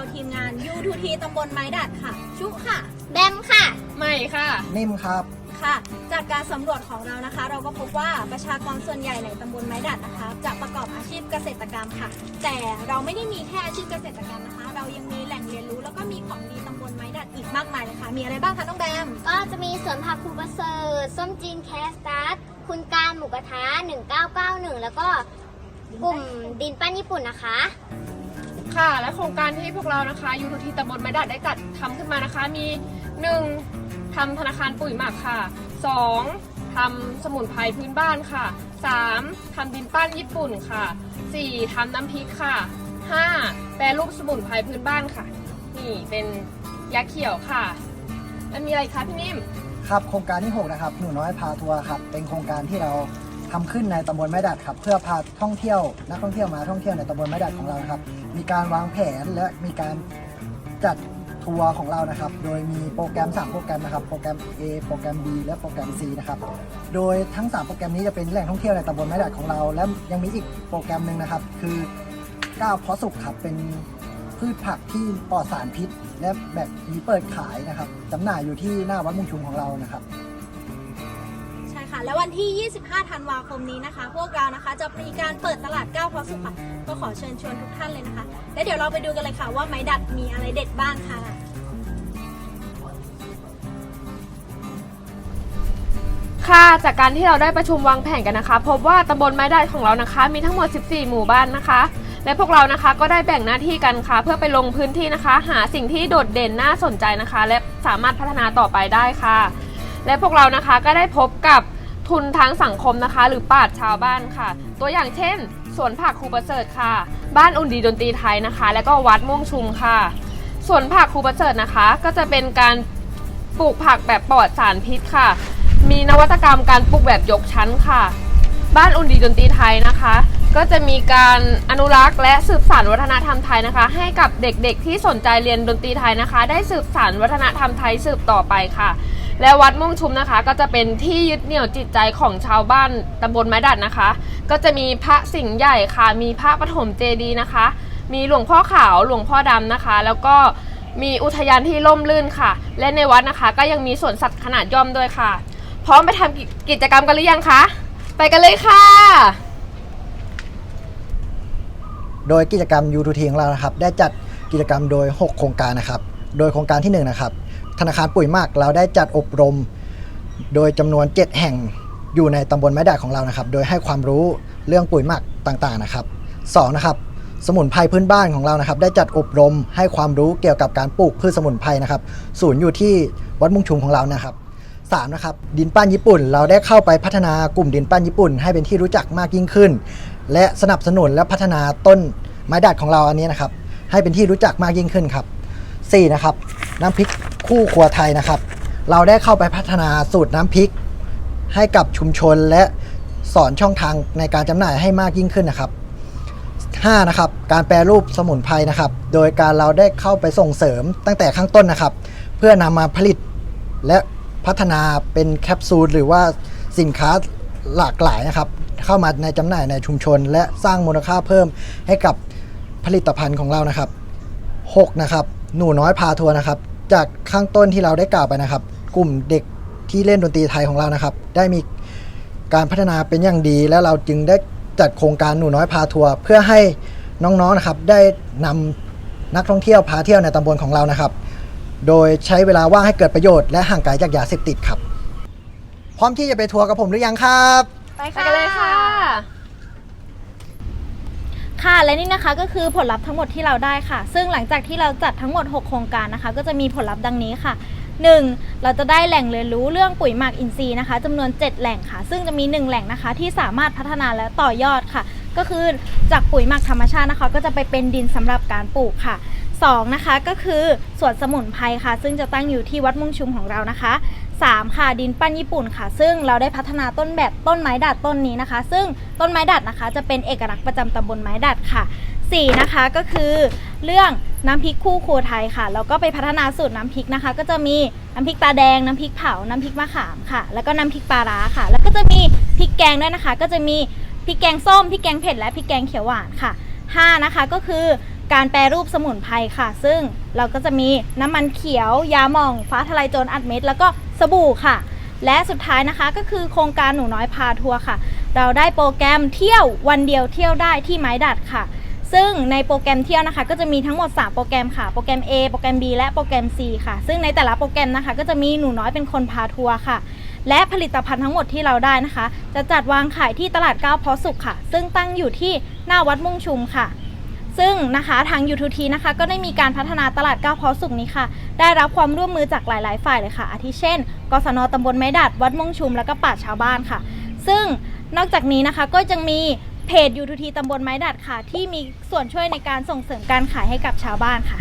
กับพวกเราทีมงาน U2T ตำบลไม้ดัดค่ะ ชุค่ะ แบมค่ะ ใหม่ค่ะ นิ่มครับ ค่ะ จากการสำรวจของเรานะคะ เราก็พบว่าประชากรส่วนใหญ่ในตำบลไม้ดัดนะคะ จะประกอบอาชีพเกษตรกรรมค่ะ แต่เราไม่ได้มีแค่อาชีพเกษตรกรรมนะคะ เรายังมีแหล่งเรียนรู้แล้วก็มีของดีตำบลไม้ดัดอีกมากมายเลยค่ะ มีอะไรบ้างคะน้องแบม ก็จะมีสวนผักคุณประเสริฐส้มจีนแคสตัสคุณการหมูกระทะ1991 แล้วก็กลุ่มดินปั้นญี่ปุ่นนะคะ ค่ะ และโครงการที่พวกเรานะคะยูทูทีตำบลไม้ดัดได้จัดทำขึ้นมานะคะ มี 1. ทำธนาคารปุ๋ยหมักค่ะ 2. ทำสมุนไพรพื้นบ้านค่ะ 3. ทำดินปั้นญี่ปุ่นค่ะ 4. ทำน้ำพริกค่ะ 5. แปรรูปสมุนไพรพื้นบ้านค่ะ นี่เป็นยาเขียวค่ะ แล้วมีอะไรคะพี่นิ่ม ครับโครงการที่ 6 นะครับ หนูน้อยพาทัวร์ครับ เป็นโครงการที่เรา ทำขึ้นในตำบลไม้ดัดครับ เพื่อพาท่องเที่ยวนักท่องเที่ยวมาท่องเที่ยวในตำบลไม้ดัดของเรานะครับ มีการวางแผนและมีการจัดทัวร์ของเรานะครับ โดยมีโปรแกรม 3 โปรแกรมนะครับ โปรแกรม A โปรแกรม B และโปรแกรม C นะครับ โดยทั้ง 3 โปรแกรมนี้จะเป็นแหล่งท่องเที่ยวในตำบลไม้ดัดของเรา และยังมีอีกโปรแกรมหนึ่งนะครับ คือก้าวเพาะสุขครับ เป็นพืชผักที่ปลอดสารพิษ และแบบมีเปิดขายนะครับจำหน่ายอยู่ที่หน้าวัดมุงชุมของเรานะครับ แล้ววันที่ 25 ธันวาคมนี้นะคะ พวกเรานะคะจะมีการเปิดตลาดก้าวพอสุขค่ะ ก็ขอเชิญชวนทุกท่านเลยนะคะ และเดี๋ยวเราไปดูกันเลยค่ะว่าไม้ดัดมีอะไรเด็ดบ้างค่ะ ค่ะจากการที่เราได้ประชุมวางแผนกันนะคะ พบว่าตำบลไม้ได้ของเรานะคะ มีทั้งหมด 14 หมู่บ้านนะคะ และพวกเรานะคะก็ได้แบ่งหน้าที่กันค่ะ เพื่อไปลงพื้นที่นะคะ หาสิ่งที่โดดเด่นน่าสนใจนะคะ และสามารถพัฒนาต่อไปได้ค่ะ และพวกเรานะคะก็ได้พบกับ ทุนทางสังคมนะคะ หรือปราชญ์ชาวบ้านค่ะ ตัวอย่างเช่น สวนผักครูประเสริฐค่ะ บ้านอุ่นดีดนตรีไทยนะคะ และก็วัดม่วงชุมค่ะ สวนผักครูประเสริฐนะคะ ก็จะเป็นการปลูกผักแบบปลอดสารพิษค่ะ มีนวัตกรรมการปลูกแบบยกชั้นค่ะ บ้านอุ่นดีดนตรีไทยนะคะ ก็จะมีการอนุรักษ์และสืบสานวัฒนธรรมไทยนะคะ ให้กับเด็กๆที่สนใจเรียนดนตรีไทยนะคะ ได้สืบสานวัฒนธรรมไทยสืบต่อไปค่ะ และวัดม่วงชุมนะคะ ก็จะเป็นที่ยึดเหนี่ยวจิตใจของชาวบ้านตำบลไม้ดัดนะคะ ก็จะมีพระสิงห์ใหญ่ค่ะ มีพระปฐมเจดีย์นะคะ มีหลวงพ่อขาวหลวงพ่อดำนะคะ แล้วก็มีอุทยานที่ร่มรื่นค่ะ และในวัดนะคะ ก็ยังมีสวนสัตว์ขนาดย่อมด้วยค่ะ พร้อมไปทำกิกิจกรรมกันหรือยังคะ ไปกันเลยค่ะ โดยกิจกรรม U2T ของเรานะครับ ได้จัดกิจกรรมโดย 6 โครงการนะครับ โดยโครงการที่ 1 นะครับ ธนาคารปุ๋ยมักเราได้จัดอบรม โดยจำนวน 7 แห่งอยู่ในตำบลไม้ดาดของเรานะครับ โดยให้ความรู้เรื่องปุ๋ยหมักต่างๆนะครับ 2 นะครับ สมุนไพรพื้นบ้านของเรานะครับ ได้จัดอบรมให้ความรู้เกี่ยวกับการปลูกพืชสมุนไพรนะครับ ศูนย์อยู่ที่วัดมุ่งชุมของเรานะครับ สามนะครับดินปั้นญี่ปุ่น เราได้เข้าไปพัฒนากลุ่มดินปั้นญี่ปุ่น ให้เป็นที่รู้จักมากยิ่งขึ้น และสนับสนุนและพัฒนาต้นไม้ดัดของเราอันนี้นะครับ ให้เป็นที่รู้จักมากยิ่งขึ้นครับสี่นะครับน้ำพริกคู่ครัวไทยนะครับ เราได้เข้าไปพัฒนาสูตรน้ำพริก ให้กับชุมชนและสอนช่องทางในการจำหน่ายให้มากยิ่งขึ้นนะครับ5นะครับการแปรรูปสมุนไพรนะครับ โดยการเราได้เข้าไปส่งเสริมตั้งแต่ข้างต้นนะครับ เพื่อนำมาผลิตและ พัฒนาเป็นแคปซูลหรือว่าสินค้าหลากหลายนะครับ เข้ามาในจำหน่ายในชุมชน และสร้างมูลค่าเพิ่มให้กับผลิตภัณฑ์ของเรานะครับ 6 นะครับ หนูน้อยพาทัวร์นะครับ จากข้างต้นที่เราได้กล่าวไปนะครับ กลุ่มเด็กที่เล่นดนตรีไทยของเรานะครับ ได้มีการพัฒนาเป็นอย่างดี และเราจึงได้จัดโครงการหนูน้อยพาทัวร์เพื่อให้น้องๆนะครับ ได้นำนักท่องเที่ยวพาเที่ยวในตำบลของเรานะครับ โดยใช้เวลาว่างให้เกิดประโยชน์และห่างไกลจากยาเสพติดครับ พร้อมที่จะไปทัวร์กับผมหรือยังครับ ไปไปกันเลยค่ะ ค่ะและนี่นะคะก็คือผลลัพธ์ทั้งหมดที่เราได้ค่ะ ซึ่งหลังจากที่เราจัดทั้งหมด 6 โครงการนะคะ ก็จะมีผลลัพธ์ดังนี้ค่ะ 1. เราจะได้แหล่งเรียนรู้เรื่องปุ๋ยหมักอินทรีย์นะคะจำนวน 7 แหล่งค่ะ ซึ่งจะมี 1 แหล่งนะคะ ที่สามารถพัฒนาและต่อยอดค่ะ ก็คือจากปุ๋ยหมักธรรมชาตินะคะ ก็จะไปเป็นดินสำหรับการปลูกค่ะ 2 นะคะก็คือสวนสมุนไพรค่ะ ซึ่งจะตั้งอยู่ที่วัดมุ่งชุมของเรานะคะ 3 ค่ะดินปั้นญี่ปุ่นค่ะ ซึ่งเราได้พัฒนาต้นแบบต้นไม้ดัดต้นนี้นะคะ ซึ่งต้นไม้ดัดนะคะ จะเป็นเอกลักษณ์ประจำตำบลไม้ดัดค่ะ 4 นะคะก็คือเรื่องน้ำพริกคู่ครัวไทยค่ะแล้วก็ไปพัฒนาสูตรน้ำพริกนะคะ ก็จะมีน้ำพริกตาแดงน้ำพริกเผาน้ำพริกมะขามค่ะ แล้วก็น้ำพริกปลาร้าค่ะ แล้วก็จะมีพริกแกงด้วยนะคะ ก็จะมีพริกแกงส้มพริกแกงเผ็ดและพริกแกงเขียวหวานค่ะ 5 นะคะก็คือ การแปรรูปสมุนไพรค่ะ ซึ่งเราก็จะมีน้ำมันเขียว ยาหม่อง ฟ้าทลายโจรอัดเม็ด แล้วก็สบู่ค่ะ และสุดท้ายนะคะก็คือโครงการหนูน้อยพาทัวร์ค่ะ เราได้โปรแกรมเที่ยววันเดียวเที่ยวได้ที่ไม้ดัดค่ะ ซึ่งในโปรแกรมเที่ยวนะคะ ก็จะมีทั้งหมด 3 โปรแกรมค่ะ โปรแกรม A โปรแกรม B และโปรแกรม C ค่ะ ซึ่งในแต่ละโปรแกรมนะคะ ก็จะมีหนูน้อยเป็นคนพาทัวร์ค่ะและผลิตภัณฑ์ทั้งหมดที่เราได้นะคะ จะจัดวางขายที่ตลาดก้าวพอสุขค่ะ ซึ่งตั้งอยู่ที่หน้าวัดมุ่งชุมค่ะ ซึ่งนะคะทาง U2T นะคะก็ได้มีการพัฒนาตลาดก้าวพอสุกนี้ค่ะ ได้รับความร่วมมือจากหลาย ๆ ฝ่ายเลยค่ะ อาทิเช่น กศนตำบลไม้ดัด วัดมงชุม และก็ป่าชชาวบ้านค่ะ ซึ่งนอกจากนี้นะคะก็ยังมีเพจ U2T ตำบลไม้ดัดค่ะ ที่มีส่วนช่วยในการส่งเสริมการขายให้กับชาวบ้านค่ะ